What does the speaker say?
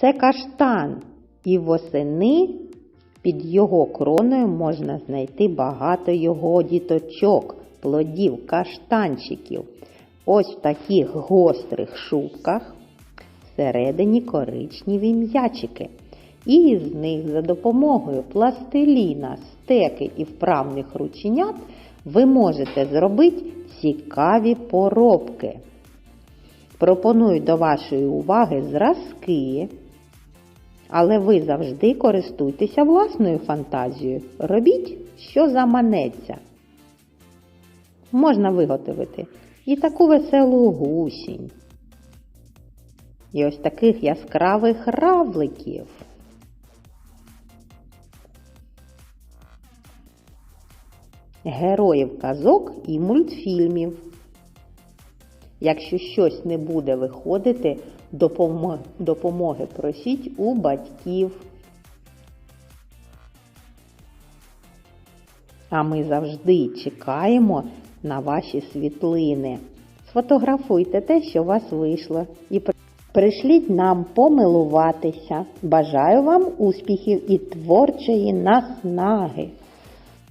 Це каштан, і восени під його кроною можна знайти багато його діточок, плодів, каштанчиків. Ось в таких гострих шубках всередині коричневі м'ячики. І з них за допомогою пластиліна, стеки і вправних рученят ви можете зробити цікаві поробки. Пропоную до вашої уваги зразки, але ви завжди користуйтеся власною фантазією. Робіть, що заманеться. Можна виготовити і таку веселу гусінь, і ось таких яскравих равликів. Героїв казок і мультфільмів. Якщо щось не буде виходити, допомо- допомоги просіть у батьків. А ми завжди чекаємо на ваші світлини. Сфотографуйте те, що у вас вийшло, і прийшліть нам помилуватися. Бажаю вам успіхів і творчої наснаги!